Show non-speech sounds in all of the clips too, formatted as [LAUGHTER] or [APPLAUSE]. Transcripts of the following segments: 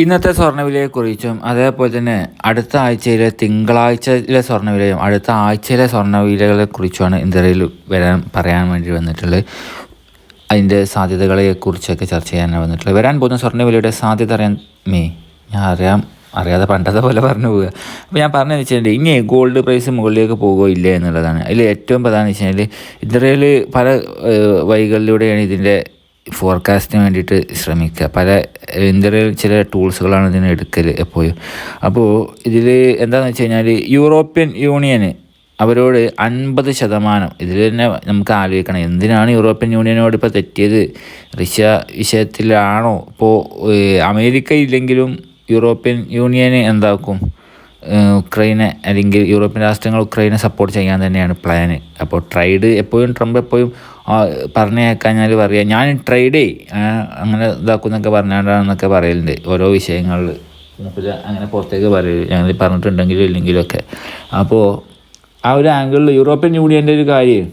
ഇന്നത്തെ സ്വർണവിലയെക്കുറിച്ചും അതേപോലെ തന്നെ അടുത്ത ആഴ്ചയിലെ തിങ്കളാഴ്ചയിലെ സ്വർണവിലയും അടുത്ത ആഴ്ചയിലെ സ്വർണവിലകളെ കുറിച്ചുമാണ് ഇന്ത്യയിൽ വരാൻ പറയാൻ വേണ്ടി വന്നിട്ടുള്ളത്. അതിന്റെ സാധ്യതകളെക്കുറിച്ചൊക്കെ ചർച്ച ചെയ്യാനാണ് വന്നിട്ടുള്ളത്. വരാൻ പോകുന്ന സ്വർണവിലയുടെ സാധ്യത അറിയാൻ മേ ഞാൻ അറിയാം. അറിയാതെ പണ്ടത്തെ പോലെ പറഞ്ഞു പോവുക. അപ്പോൾ ഞാൻ പറഞ്ഞു വെച്ചിട്ടുണ്ട് ഇനി ഗോൾഡ് പ്രൈസ് മുകളിലേക്ക് പോകുമോ ഇല്ലേ എന്നുള്ളതാണ്. അതിൽ ഏറ്റവും പ്രധാനം വെച്ച് കഴിഞ്ഞാൽ ഇന്ത്യയിൽ പല വഴികളിലൂടെയാണ് ഇതിന്റെ ഫോർകാസ്റ്റിന് വേണ്ടിയിട്ട് ശ്രമിക്കുക. പല ഇന്ത്യയിൽ ചില ടൂൾസുകളാണ് ഇതിന് എടുക്കൽ എപ്പോഴും. അപ്പോൾ ഇതിൽ എന്താണെന്ന് വെച്ച് കഴിഞ്ഞാൽ യൂറോപ്യൻ യൂണിയന് അവരോട് അൻപത് ശതമാനം ഇതിൽ തന്നെ നമുക്ക് ആലോചിക്കണം എന്തിനാണ് യൂറോപ്യൻ യൂണിയനോട് ഇപ്പോൾ തെറ്റിയത്? റഷ്യ വിഷയത്തിലാണോ? ഇപ്പോൾ അമേരിക്ക ഇല്ലെങ്കിലും യൂറോപ്യൻ യൂണിയന് എന്താക്കും? ഉക്രൈനെ അല്ലെങ്കിൽ യൂറോപ്യൻ രാഷ്ട്രങ്ങൾ ഉക്രൈനെ സപ്പോർട്ട് ചെയ്യാൻ തന്നെയാണ് പ്ലാന് അപ്പോൾ ട്രൈഡ് എപ്പോഴും ട്രംപ് എപ്പോഴും പറഞ്ഞേക്കാഞ്ഞാൽ പറയാം ഞാൻ ട്രൈഡേ അങ്ങനെ ഇതാക്കുന്നൊക്കെ പറഞ്ഞാണ്ടാണെന്നൊക്കെ പറയലുണ്ട് ഓരോ വിഷയങ്ങളിൽ അങ്ങനെ പുറത്തേക്ക് പറയൂ ഞങ്ങൾ പറഞ്ഞിട്ടുണ്ടെങ്കിലും ഇല്ലെങ്കിലും ഒക്കെ. അപ്പോൾ ആ ഒരു ആംഗിളിൽ യൂറോപ്യൻ യൂണിയന്റെ ഒരു കാര്യം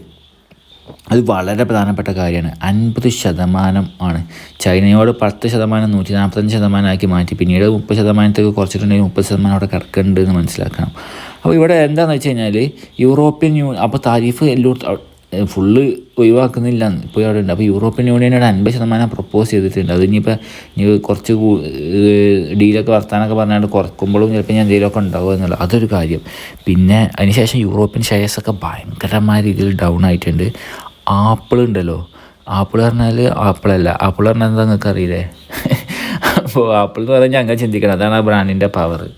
അത് വളരെ പ്രധാനപ്പെട്ട കാര്യമാണ്. അൻപത് ശതമാനം ആണ്. ചൈനയോട് പത്ത് ശതമാനം നൂറ്റി നാൽപ്പത്തഞ്ച് ശതമാനമാക്കി മാറ്റി. പിന്നീട് മുപ്പത് ശതമാനത്തേക്ക് കുറച്ചിട്ടുണ്ടെങ്കിൽ മുപ്പത് ശതമാനം അവിടെ കിടക്കുന്നുണ്ട് എന്ന് മനസ്സിലാക്കണം. അപ്പോൾ ഇവിടെ എന്താണെന്ന് വെച്ച് കഴിഞ്ഞാൽ യൂറോപ്യൻ യൂണിയൻ അപ്പോൾ താരിഫ് എല്ലായിടത്തും ഫുള്ള് ഒഴിവാക്കുന്നില്ല ഇപ്പോൾ അവിടെ ഉണ്ട് അപ്പോൾ യൂറോപ്യൻ യൂണിയനോട് അൻപത് ശതമാനം പ്രപ്പോസ് ചെയ്തിട്ടുണ്ട്. അത് ഇനിയിപ്പോൾ ഇനി കുറച്ച് ഡീലൊക്കെ വർത്താനൊക്കെ പറഞ്ഞാൽ കുറക്കുമ്പോഴും ചിലപ്പോൾ ഞാൻ എന്തെങ്കിലുമൊക്കെ ഉണ്ടാവുക എന്നുള്ളത് അതൊരു കാര്യം. പിന്നെ അതിനുശേഷം യൂറോപ്യൻ ഷെയർസൊക്കെ ഭയങ്കരമായ രീതിയിൽ ഡൗൺ ആയിട്ടുണ്ട്. ആപ്പിൾ ഉണ്ടല്ലോ. ആപ്പിൾ പറഞ്ഞാൽ ആപ്പിളല്ല ആപ്പിൾ പറഞ്ഞാൽ എന്താ നിങ്ങൾക്ക് അറിയില്ലേ? [LAUGHS] അപ്പോൾ ആപ്പിൾ എന്ന് പറഞ്ഞാൽ അങ്ങനെ ചിന്തിക്കണം. അതാണ് ആ ബ്രാൻഡിന്റെ പവർ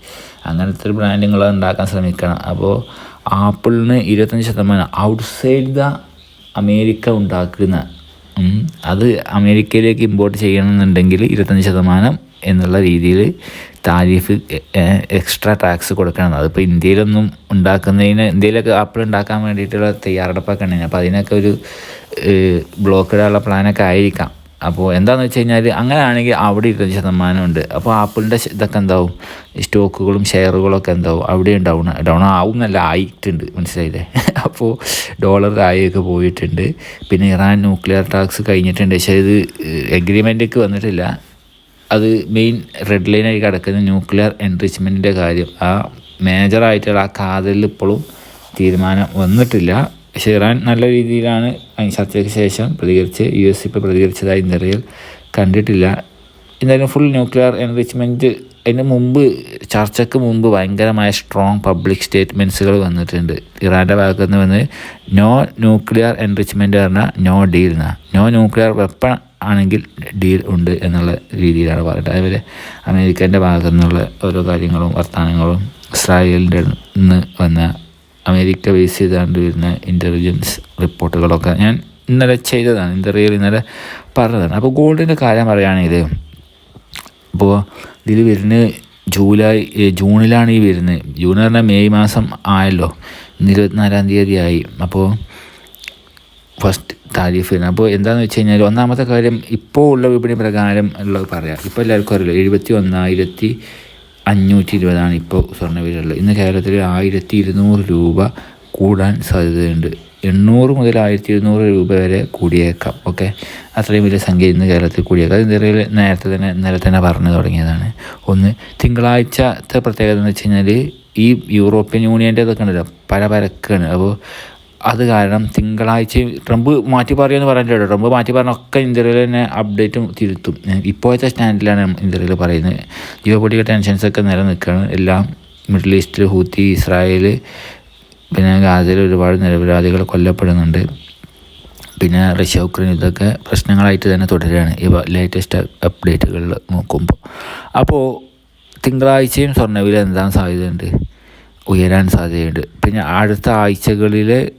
അങ്ങനത്തെ ഒരു ബ്രാൻഡ് നിങ്ങൾ ഉണ്ടാക്കാൻ ശ്രമിക്കണം. അപ്പോൾ ആപ്പിളിന് ഇരുപത്തഞ്ച് ശതമാനം ഔട്ട്സൈഡ് ദ അമേരിക്ക ഉണ്ടാക്കുന്ന അത് അമേരിക്കയിലേക്ക് ഇമ്പോർട്ട് ചെയ്യണമെന്നുണ്ടെങ്കിൽ ഇരുപത്തഞ്ച് ശതമാനം എന്നുള്ള രീതിയിൽ താരിഫ് എക്സ്ട്രാ ടാക്സ് കൊടുക്കണം. അതിപ്പോൾ ഇന്ത്യയിലൊന്നും ഉണ്ടാക്കുന്നതിന് ഇന്ത്യയിലൊക്കെ ആപ്പിൾ ഉണ്ടാക്കാൻ വേണ്ടിയിട്ടുള്ള തയ്യാറെടുപ്പൊക്കെ ഉണ്ടെങ്കിൽ അപ്പോൾ അതിനൊക്കെ ഒരു ബ്ലോക്ക് ഇടാനുള്ള പ്ലാനൊക്കെ ആയിരിക്കാം. അപ്പോൾ എന്താണെന്ന് വെച്ച് കഴിഞ്ഞാൽ അങ്ങനെയാണെങ്കിൽ അവിടെ ഇരുപത് ശതമാനമുണ്ട് അപ്പോൾ ആപ്പിളിന്റെ ഇതൊക്കെ എന്താവും? സ്റ്റോക്കുകളും ഷെയറുകളൊക്കെ എന്താവും? അവിടെ ഡൗൺ ഡൗൺ ആവും എന്നല്ല ആയിട്ടുണ്ട്. മനസ്സിലായില്ലേ? [LAUGHS] അപ്പോൾ ഡോളർ ആയൊക്കെ പോയിട്ടുണ്ട്. പിന്നെ ഇറാൻ ന്യൂക്ലിയർ ടാക്സ് കഴിഞ്ഞിട്ടുണ്ട്. പക്ഷേ ഇത് എഗ്രിമെന്റേക്ക് വന്നിട്ടില്ല. അത് മെയിൻ റെഡ് ലൈനായി കിടക്കുന്ന ന്യൂക്ലിയർ എൻറിച്ച്മെന്റിന്റെ കാര്യം. ആ മേജറായിട്ടുള്ള ആ കാതലിൽ ഇപ്പോഴും തീരുമാനം വന്നിട്ടില്ല. ഇറാൻ നല്ല രീതിയിലാണ് ചർച്ചയ്ക്ക് ശേഷം പ്രതികരിച്ച് യു എസ് ഇപ്പോൾ പ്രതികരിച്ചതായി ഇന്ത്യയിൽ കണ്ടിട്ടില്ല. എന്തായാലും ഫുൾ ന്യൂക്ലിയർ എൻറിച്ച്മെന്റ് അതിന് മുമ്പ് ചർച്ചയ്ക്ക് മുമ്പ് ഭയങ്കരമായ സ്ട്രോങ് പബ്ലിക് സ്റ്റേറ്റ്മെന്റ്സുകൾ വന്നിട്ടുണ്ട്. ഇറാന്റെ ഭാഗത്തു നിന്ന് വന്ന് നോ ന്യൂക്ലിയർ എൻറിച്ച്മെന്റ് പറഞ്ഞാൽ നോ ഡീൽ എന്നാ നോ ന്യൂക്ലിയർ വെപ്പൺ ആണെങ്കിൽ ഡീൽ ഉണ്ട് എന്നുള്ള രീതിയിലാണ് പറയുന്നത് അതുപോലെ അമേരിക്കന്റെ ഭാഗത്തു നിന്നുള്ള ഓരോ കാര്യങ്ങളും വർത്തമാനങ്ങളും ഇസ്രായേലിന്റെ നിന്ന് വന്ന അമേരിക്ക ബേസ് ചെയ്താണ്ട് വരുന്ന ഇന്റലിജൻസ് റിപ്പോർട്ടുകളൊക്കെ ഞാൻ ഇന്നലെ ചെയ്തതാണ്. ഇന്റർവ്യൂവിൽ ഇന്നലെ പറഞ്ഞതാണ്. അപ്പോൾ ഗോൾഡിന്റെ കാര്യം പറയുകയാണെങ്കിൽ ഇപ്പോൾ ഇതിൽ വരുന്ന ജൂലൈ ജൂണിലാണ് ഈ വരുന്നത്. ജൂൺ പറഞ്ഞാൽ മെയ് മാസം ആയല്ലോ. ഇന്ന് ഇരുപത്തിനാലാം തീയതി ആയി. അപ്പോൾ ഫസ്റ്റ് താരിഫ് വരുന്നത്. അപ്പോൾ എന്താണെന്ന് വെച്ച് കഴിഞ്ഞാൽ ഒന്നാമത്തെ കാര്യം ഇപ്പോൾ ഉള്ള വിപണി പ്രകാരം ഉള്ളത് പറയാം. ഇപ്പോൾ എല്ലാവർക്കും അറിയില്ല? എഴുപത്തി ഒന്നായിരത്തി അഞ്ഞൂറ്റി ഇരുപതാണ് ഇപ്പോൾ സ്വർണവില ഉള്ളത് ഇന്ന് കേരളത്തിൽ ആയിരത്തി ഇരുന്നൂറ് രൂപ കൂടാൻ സാധ്യതയുണ്ട്. എണ്ണൂറ് മുതൽ ആയിരത്തി ഇരുന്നൂറ് രൂപ വരെ കൂടിയേക്കാം. ഓക്കെ? അത്രയും വലിയ സംഖ്യ ഇന്ന് കേരളത്തിൽ കൂടിയേക്കാം. അത് ഇന്ത്യയിൽ നേരത്തെ തന്നെ ഇന്നലെ തന്നെ പറഞ്ഞു തുടങ്ങിയതാണ്. ഒന്ന് തിങ്കളാഴ്ചത്തെ പ്രത്യേകത എന്ന് വെച്ച് കഴിഞ്ഞാൽ ഈ യൂറോപ്യൻ യൂണിയന്റെ ഇതൊക്കെ ഉണ്ടല്ലോ പല പരക്കാണ് അപ്പോൾ അത് കാരണം തിങ്കളാഴ്ച ട്രംപ് മാറ്റി പറയുമെന്ന് പറഞ്ഞിട്ടുണ്ട് ട്രംപ് മാറ്റി പറഞ്ഞ ഒക്കെ ഇന്ത്യയിൽ തന്നെ അപ്ഡേറ്റും തിരുത്തും. ഇപ്പോഴത്തെ സ്റ്റാൻഡിലാണ് ഇന്ത്യയിൽ പറയുന്നത്. ജിയോ ടെൻഷൻസൊക്കെ നിലനിൽക്കുകയാണ്. എല്ലാം മിഡിൽ ഈസ്റ്റിൽ ഹൂത്തി ഇസ്രായേൽ പിന്നെ ഗാസയിൽ ഒരുപാട് നിരപരാധികൾ കൊല്ലപ്പെടുന്നുണ്ട്. പിന്നെ റഷ്യ ഉക്രൈൻ ഇതൊക്കെ പ്രശ്നങ്ങളായിട്ട് തന്നെ തുടരുകയാണ്. ഇവ ലേറ്റസ്റ്റ് അപ്ഡേറ്റുകളിൽ നോക്കുമ്പോൾ അപ്പോൾ തിങ്കളാഴ്ചയും സ്വർണവില എന്താ സാധ്യതയുണ്ട്? ഉയരാൻ സാധ്യതയുണ്ട്. പിന്നെ അടുത്ത ആഴ്ചകളിൽ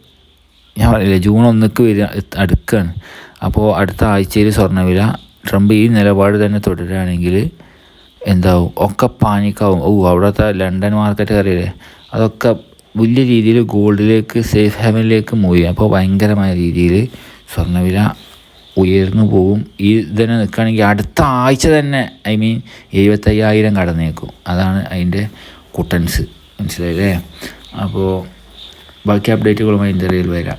ഞാൻ പറയില്ല ജൂൺ ഒന്നിക്ക് വരിക അടുക്കാണ്. അപ്പോൾ അടുത്ത ആഴ്ചയിൽ സ്വർണവില. ട്രംപ് ഈ നിലപാട് തന്നെ തുടരുകയാണെങ്കിൽ എന്താവും? ഒക്കെ പാനിക്കാവും. ഓ അവിടുത്തെ ലണ്ടൻ മാർക്കറ്റ് അറിയില്ലേ അതൊക്കെ വലിയ രീതിയിൽ ഗോൾഡിലേക്ക് സേഫ് ഹെവനിലേക്ക് മൂവ് ചെയ്യും. അപ്പോൾ ഭയങ്കരമായ രീതിയിൽ സ്വർണവില ഉയർന്നു പോകും ഈ തന്നെ നിൽക്കുകയാണെങ്കിൽ അടുത്ത ആഴ്ച തന്നെ ഐ മീൻ എഴുപത്തയ്യായിരം കടന്നേക്കും. അതാണ് അതിന്റെ കുട്ടൻസ്. മനസ്സിലായില്ലേ? അപ്പോൾ ബാക്കി അപ്ഡേറ്റുകളുമായി ഇന്ത്യയിൽ വരാം.